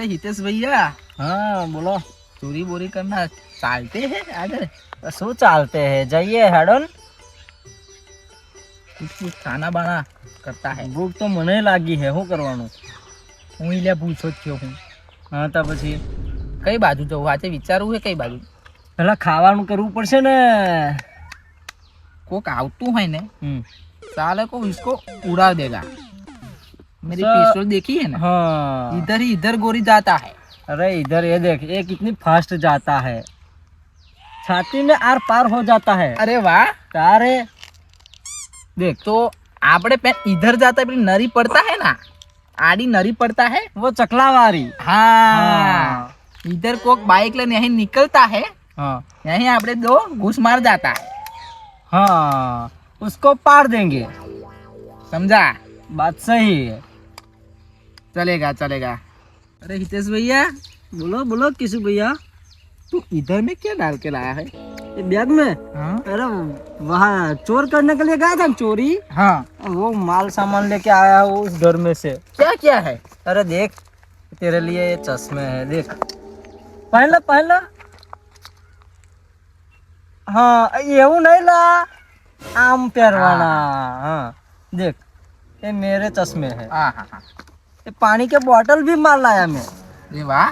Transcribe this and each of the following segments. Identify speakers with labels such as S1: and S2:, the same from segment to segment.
S1: અરે હિતેશ
S2: ભૈયા હા
S1: બોલો. ચોરી બોરી કરના ચાલતે હે
S2: આગળ? શું ચાલતે હે? જઈએ હેડોન.
S1: ખાના બાના કરતા હે?
S2: ભૂખ તો મને લાગી હે શું કરવાનું?
S1: હું લે પૂછો જ થયો હું.
S2: હા તો પછી?
S1: કઈ બાજુ જવું? આજે વિચારવું હે કઈ બાજુ?
S2: પેલા ખાવાનું કરવું પડશે ને.
S1: કોક આવતું હોય ને
S2: હમ.
S1: ચાલે કોક ઇસકો ઉડાવ દેગા. मेरी पिस्तौल देखी है ना?
S2: हाँ।
S1: इधर ही इधर गोरी जाता है।
S2: अरे इधर ये देख ये कितनी फास्ट जाता है। छाती में आर पार हो जाता है।
S1: अरे वाह।
S2: तारे देख।
S1: तो आपड़े पैर इधर जाता है नरी पड़ता है ना? आड़ी नरी पड़ता है?
S2: वो चकला वारी
S1: हाँ, हाँ। इधर को बाइक लेने यही निकलता है।
S2: हाँ।
S1: यही આપણે दो घुस मार जाता है।
S2: हाँ। उसको पार देंगे।
S1: समझा?
S2: बात सही है।
S1: चलेगा चलेगा। अरे हितेश भैया
S2: बोलो बोलो किशु भैया।
S1: तू इधर में क्या डाल के लाया है?
S2: ये बैग में?
S1: हाँ?
S2: अरे वहाँ चोर करने के लिए गया था चोरी?
S1: हाँ।
S2: वो माल सामान लेके आया वो उस घर में से।
S1: क्या क्या है?
S2: अरे देख तेरे लिए ये चश्मे है देख। पहन लो पहन लो। हाँ ये वो नहीं ला। आम पैर वाला। हाँ।, हाँ। देख ये मेरे चश्मे है
S1: हाँ हाँ।, हाँ।
S2: ये पानी के बोतल भी मार लाया मैं
S1: अरे वाह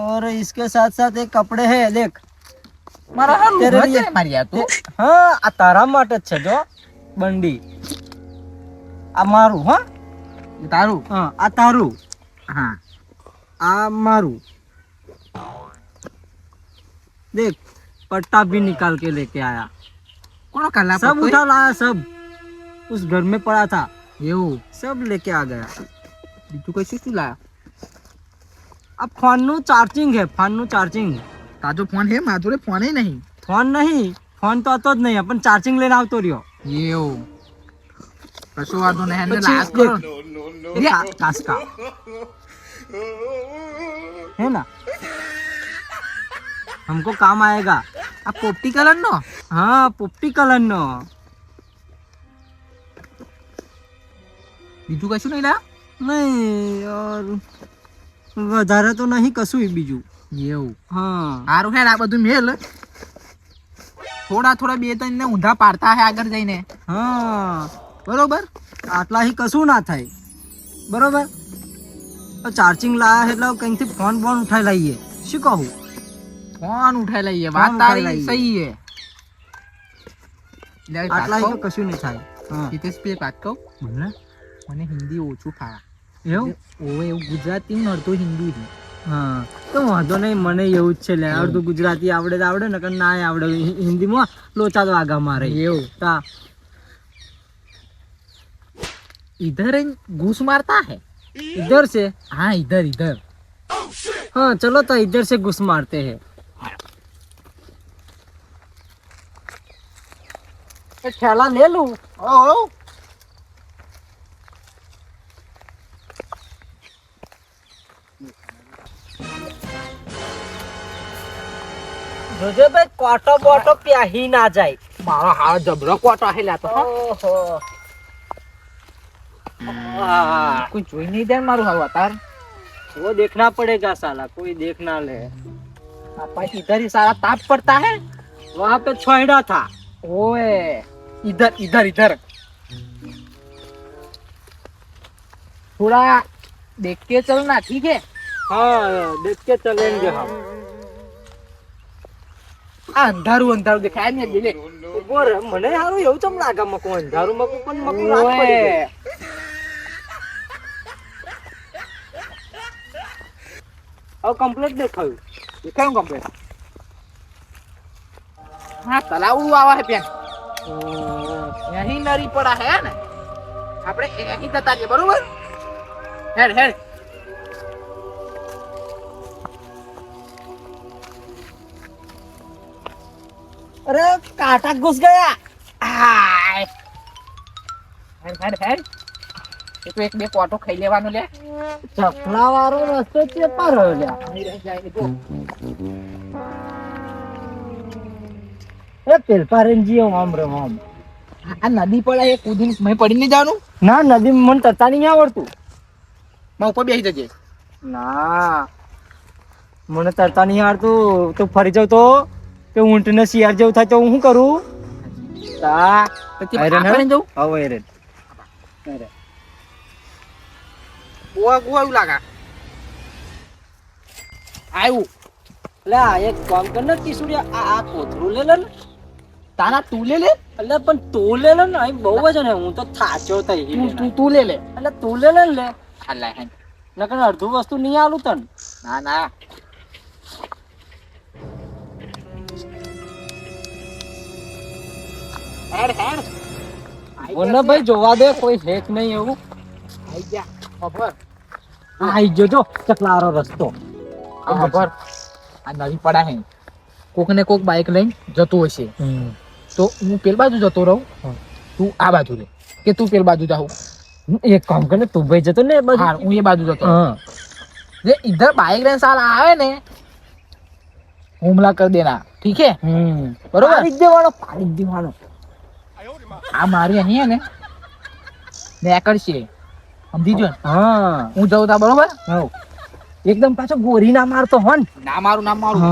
S2: और इसके साथ साथ एक कपड़े है देख
S1: મારા હારું
S2: તેરે
S1: ઊભા
S2: લીએ.
S1: છે મારી આ તું
S2: હા આ તારા માટે જ છે જો બંડી આ મારું હા
S1: તારું
S2: હા આ તારું
S1: હા
S2: आ मारू देख पट्टा भी निकाल के लेके आया
S1: કોણ કલા
S2: सब उठा लाया सब उस घर में पड़ा था
S1: એવું
S2: सब लेके आ गया
S1: બીજું કશું શું લાયા
S2: अब फोन નું ચાર્જિંગ है फोन નું ચાર્જિંગ
S1: તાજો ફોન હે મારા જોડે ફોન નહીં
S2: ફોન નહીં ફોન તો હતો જ નહીં પણ ચાર્જિંગ લઈને આવતો રહ્યો
S1: એવું કશો વાંધો નહીં એને
S2: પછી
S1: લાજ કરો
S2: ये का- कास्का है ना हमको काम आएगा
S1: આ પોપટી કલર નો
S2: हाँ पोपटी कलर नो
S1: બીજું કશું નહીં લાયા
S2: નહીં વધારે તો નહીં કશું બીજું.
S1: એવું?
S2: હા.
S1: સારું હેડ આ બધું મેલ. થોડા થોડા બે ત્રણ ને ઊંધા પાડતા હે આગળ જઈને.
S2: હા.
S1: બરોબર?
S2: આટલાથી કશું ના થાય. બરોબર? ચાર્જિંગ લાયા એટલે કંઈથી ફોન બોન ઉઠાઈ લઈએ. શું કહું?
S1: ફોન ઉઠાઈ લઈએ.
S2: ફોન
S1: વાત તારી સહી હે.
S2: આટલા કશું નહીં થાય. હા.
S1: હિતેશભાઈ, એક વાત કહું. મને હિન્દી ઓછું ફાવે
S2: એવું
S1: ઓવે એવું ગુજરાતી ને અડધું હિન્દી છે
S2: હા તો વાંધો નહીં મને એવું જ છે લે અડધું ગુજરાતી આવડે તો આવડે ને કે ના આવડે હિ- હિન્દીમાં લોચા તો આગા મારે
S1: એવું
S2: તા
S1: इधर घूस मारता है
S2: इधर से
S1: हाँ इधर इधर
S2: हाँ चलो तो इधर से घुस मारते हैं ये थैला ले लूं
S1: ओ
S2: જોજે ભાઈ કોટો બોટો પ્યાહી ના જાય
S1: મારો હાવ જબરો કોટો હેલા તો
S2: ઓહો आ,
S1: કોઈ જોઈ નહીં દે મારું હાવ અતાર
S2: वो देखना पड़ेगा साला कोई देख ना ले
S1: આપા इधर ही सारा ताप पड़ता है
S2: वहाँ पे छोड़ा था
S1: ओए इधर इधर इधर थोड़ा देख के चलना ठीक है
S2: हाँ देख के चलेंगे हम
S1: આ અંધારું અંધારું દેખાય. ને
S2: ઊભો રહે મને સારું એવું ચમ લાગે મકું અંધારું મકું પણ મકું રાત પડી હવે કમ્પ્લેટ દેખાયું.
S1: દેખાયું કમ્પ્લેટ હા તલાવડું આવા હે પેન અહીં નરી પડા હે ને. આપણે અહીં જતા જઈએ બરોબર? હેડ હેડ.
S2: અરે કાંટા ઘુસ ગયા.
S1: હેડ હેડ હેડ એ તો એક બે કોટો ખાઈ લેવાનું લે.
S2: ચકલા વાળો રસ્તો છે પર
S1: એ જો.
S2: એ પેલપા રેન્જી આમ રે આમ.
S1: આ નદી પડે એ કૂદીને મેં પડીને જવાનું
S2: ના નદી મને તરતા નહીં આવડતું.
S1: માં ઉપર બેસી જજે.
S2: ના. મને તરતા નહીં આવડતું. તું ફરી જાવ તો? કે ઊંટ ને શિયાળ જેવું થાય તો હું શું કરું? તા આયરન
S1: આપણે જવું
S2: હવે એરેન
S1: ગોવા ગોવા એવું લાગે. આવ્યું
S2: એટલે આ એક કામ કર ને કિશોરિયા આ આ કોથળું લે લે
S1: તારા તું લે લે
S2: એટલે પણ તું લે લે ને અહીં બહુ જ ને હું તો થાચો થઈ
S1: તું તું તું લે લે.
S2: એટલે તું લે લે ને લે. નકર અડધું વસ્તુ નહીં આલું તને.
S1: ના ના.
S2: બોલો ભાઈ જોવા દે કોઈ હેક નહીં એવું.
S1: આઈ ગયા ખબર.
S2: આઈ જોજો ચકલારો રસ્તો.
S1: ખબર. આ નવી પડા હે. કોક ને કોક બાઇક લઈને જતો હશે. તો હું પેલ બાજુ જતો રહું. તું આ બાજુ રે. કે તું પેલ બાજુ જાઉં.
S2: એક કામ કરે તું ભાઈ જતો ને બાજુ.
S1: હું એ બાજુ જતો જે ઇધર બાઇક લઈને સાલ આવે ને હુમલા કરી દેના. ઠીક હે? બરોબર?
S2: ફાડી દેવાનો ફાડી દેવાનો.
S1: આ મારી અહીં હે ને? નેકળશે સમજી જો ને?
S2: હા.
S1: હું જાઉં તા બરોબર?
S2: હા. એકદમ પાછો ગોરી ના મારતો હોન.
S1: ના મારું ના મારું.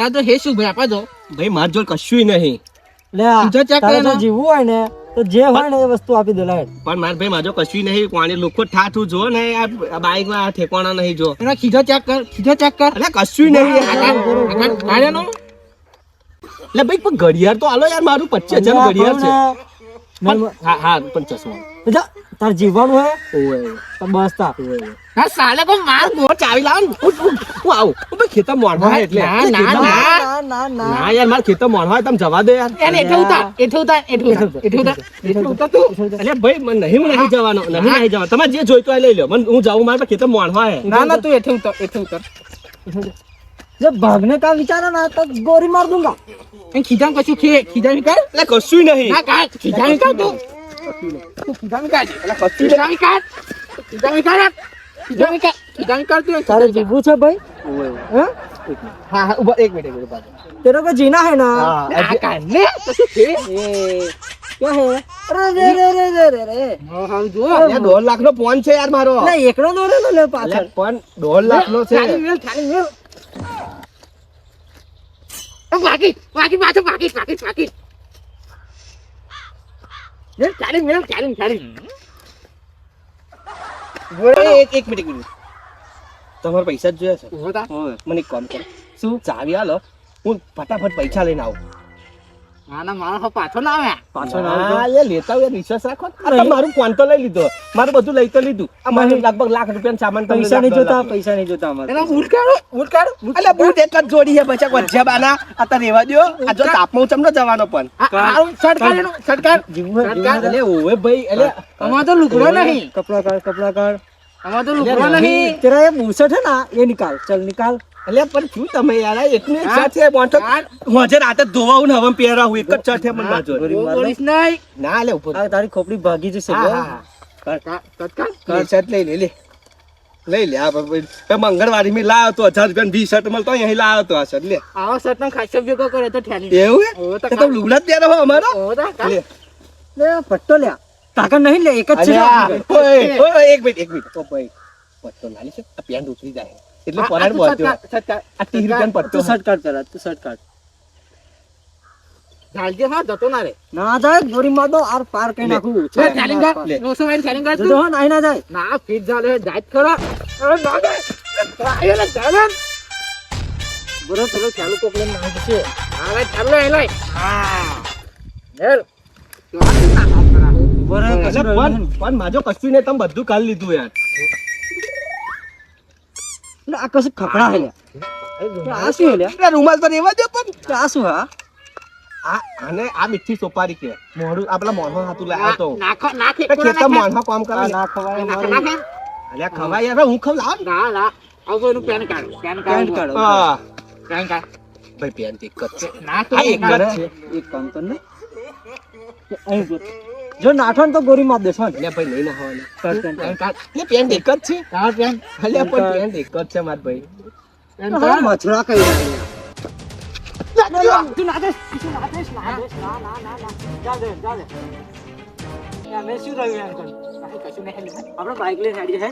S2: હા
S1: તો હે શું ભાઈ આપા દો.
S3: ભાઈ માર જોડ કશું નહીં.
S2: લે જો
S1: ને.
S2: જીવવું હોય ને તો જે હોય ને એ વસ્તુ આપી દે લાઈટ
S3: પણ માર ભાઈ માજો કશું નહીં. કોણે લોકો ઠાઠું જો ને આ બાઈકમાં આ ઠેકાણા નહીં જો.
S1: એનો ખીજો ચેક કર ખીજો ચેક કર.
S3: અરે કશું નહીં
S1: કાઢ્યાનો
S3: એટલે ભાઈ પણ ઘડિયાળ તો આલો યાર મારું પચીસ હજાર ઘડિયાળ છે. હા હા પણ ચશ્મા
S2: તો જા, તારે જીવવાનું હોય
S3: ઓય
S2: તો બસ તા
S1: ના સાલે કો માર
S3: હું ચાવી લાવ ને હું હું- હું આવું હું ભાઈ ખેતર મોણવા હે એટલે
S1: ના, ના,
S3: ખેતર-
S1: ના.
S2: ના ના ના
S3: ના યાર મારે ખેતર મોણવા હે, તમે જવા દે યાર
S1: એને એઠે ઉતાર એઠે ઉતાર એઠે ઉતાર એઠે ઉતાર એઠે ઉતાર તું
S3: અરે ભાઈ મને નહીં હું નહીં જવાનો નહીં નહીં જવાનો તમારે જે જોઈતો હોય લઈ લો મને હું જાઉં મારે ખેતર મોણવા હે
S1: ના ના તું એઠે ઉતાર એઠે ઉતાર
S2: जब भागने का विचार है ना तो गोरी मार दूंगा
S1: એ ખીજામ કશું ખે ખીજામ કાઢ
S3: એટલે કશું નહીં
S1: ના કાઢ ખીજામ કાઢ
S2: तेरे को जीना है ना क्या है अरे रे रे રે રે રે
S1: હા જો
S3: આ દોઢ લાખ નો ફોન છે યાર મારો
S2: ના એકડો દોરે નો
S3: લે
S2: પાછળ
S3: પણ દોઢ લાખ નો છે
S1: ખાલી મેલ ખાલી મેલ બાકી બાકી પાછો બાકી બાકી બાકી મેલ ચાલી મેલ ચાલી ચાલી.
S3: એક એક મિનિટ મિનિટ તમારા પૈસા જ જોયા છે? મને એક કામ કરો. શું? ચાવી આલો. હું ફટાફટ પૈસા લઈને આવું.
S1: મારું
S3: ફોન લઈ લીધો. બધું લઈ તો લીધું. આ મારે લગભગ
S2: પૈસા નહીં
S3: બાના આ રેવા દો આ જો તાપમાં ચમનો જવાનો પણ.
S1: આ સરકાર એનો લુકડો
S2: નહીં. કપડા
S1: કાઢ
S2: કપડા
S1: કાઢ.
S2: તેરા એ બૂસટ હે ના એ નિકાલ. ચલ નિકાલ.
S3: એટલે પણ શું તમે યાર? આ સાથે બોંઠો
S1: હા. હા.
S3: હોજે રાતે ધોવાઉ ને હવે પહેરાવું એક જ છે મને બાજુ
S2: ગોરી
S1: નહીં.
S3: ના લે ઉપર.
S2: આ તારી ખોપડી ભાગી જશે
S3: હા,
S2: બો.
S3: હા, હા.
S1: કાઢ કાઢ
S3: લે, શર્ટ લઈ લે લે. લઈ લે આ મંગળવારી મેં લાવ્યો તો હજાર રૂપિયા વીસ શર્ટ મળતો અહીં લાવ્યો તો આ શર્ટ લે.
S1: આવો શર્ટ નો ખાસો ભેગો કરે તો ઠેલી.
S3: એવું
S1: તો
S3: તો તમે લુગડા જ પહેરો અમારો. લે.
S2: લે પટ્ટો લે. તાકા નહીં લે એક જ છે.
S3: અલ્યા, ઓય, ઓય, એક મિનિટ એક મિનિટ. તો ભાઈ પટ્ટો લાલી છે આ પેન્ટ ઉતરી જાય. એટલે પરાણ
S1: તું
S3: બોલતો. આ ત્રીસ રૂપિયાનો પટ્ટો
S2: તું શર્ટ કાઢ પેલા તું શર્ટ કાઢ.
S1: ઝાલજે હા જતો ના રે.
S2: ના જાય ગોરી માર દો આર પાર કઈ નાખું.
S1: છે જા.
S3: લે.
S1: નવસો વાળી ચાલીને જા
S2: જો ના ના જાય.
S1: ના ફીટ જાલે જાય કરો અરે ના જાય આયો લે જાલન
S2: બરો ચલો ચાલુ કોકલે ના છે
S1: હા ભાઈ ચાલો એ લઈ હા. તો કરા
S2: બરો કશું
S3: પણ પણ માજો કશું ને તમે બધું કાલ લીધું યાર.
S2: આ કશું ખકડા હે આ શું હે
S3: રૂમાલ તો રેવા દે પણ.
S2: આ શું હા
S3: આ આને આ મીઠી સોપારી કે. મોઢું આ પેલા મોઢો હાથું લાવ્યો તો.
S1: નાખો નાખે
S3: ખેતર મોઢો કામ કરે ના
S2: ખવાય
S1: નાખે
S2: મારું
S3: અલ્યા ખવાય યાર હું ખવ લાવ
S1: ના. ના આવજો એનું pan card pan
S2: pan
S1: card
S2: card.
S3: હા.
S1: પેન કાર્ડ
S3: ભાઈ પેન એક જ છે.
S1: ના તો
S3: એક જ છે.
S2: એક કામ કર ને અહીં જો. જો નાઠો તો ગોરી માં દેશો ને.
S3: ભાઈ નહીં ના
S2: પેન કાર્ડ.
S3: એ પેન એક જ છે
S1: તાર પેન
S3: અલ્યા પણ
S2: કાર્ડ.
S3: પેન એક જ છે માર ભાઈ
S2: હા, મચરા કઈ રહ્યા. તું ના દેશ, તું ના દેશ, ના દેશ, ના, ના, ના, ના. જા દે, જા દે. અમે શું રહ્યું એમ
S1: કશું નહીં
S2: આપણે બાઇક લઈને.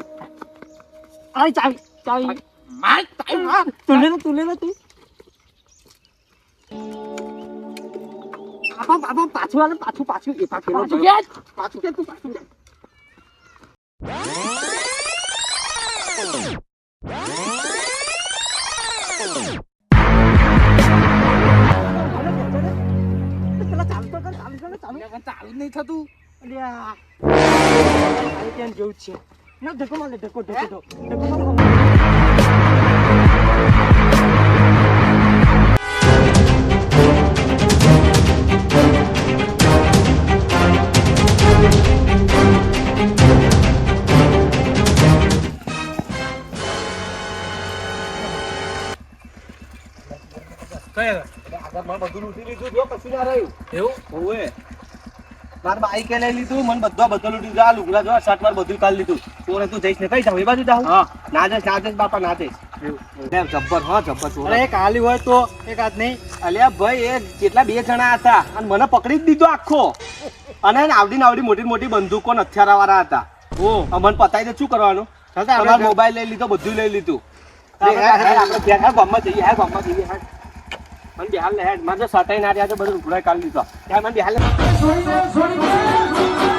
S2: આય ચાવી, ચાવી. તું લે તું લે તું. આપા, આપા, પાછું આલે, પાછું, પાછું. એ પાછું,
S1: પાછું. કે પાછું કે તું પાછું
S2: ચાલુ
S1: નહીં થતું
S2: અલ્યા. જેવું છે. ના, ધક્કો માર લે, ધક્કો, ધક્કો,
S3: આગળ મારે બધું લૂંટી લીધું જો કશું ના રહ્યું. એવું? ઓવે. માર બાઈક લઈ લીધું મને બધો બધો લૂંટી આ લુગડા જો શર્ટ માર બધું કાઢી લીધું. ચોરે તું જઈશ ને કઈ જાવ એ બાજુ જાવ
S2: હા.
S3: ના જઈશ ના જઈશ બાપા ના જઈશ. જબ્બર હા જબ્બર ચોર.
S2: એક આલી હોય તો એક હાથ નહીં.
S3: અલ્યા ભાઈ એ કેટલા બે જણા હતા. અને મને પકડી જ દીધો આખો. અને આવડી ને આવડી મોટી મોટી બંદૂકો ને હથિયારા વાળા હતા. ઓ. મને પતાવી દે શું કરવાનું? તમારો મોબાઈલ લઈ લીધો બધું લઈ લીધું. આપડે આપણે હેડ, ગામમાં જઈએ હા ગામમાં જઈએ હેડ. મને બેહાલ લે જો સટાઈ ના રહ્યા તો બધું ઉઘરાઈ કાઢી લીધો ત્યાં મને બેહાલ લે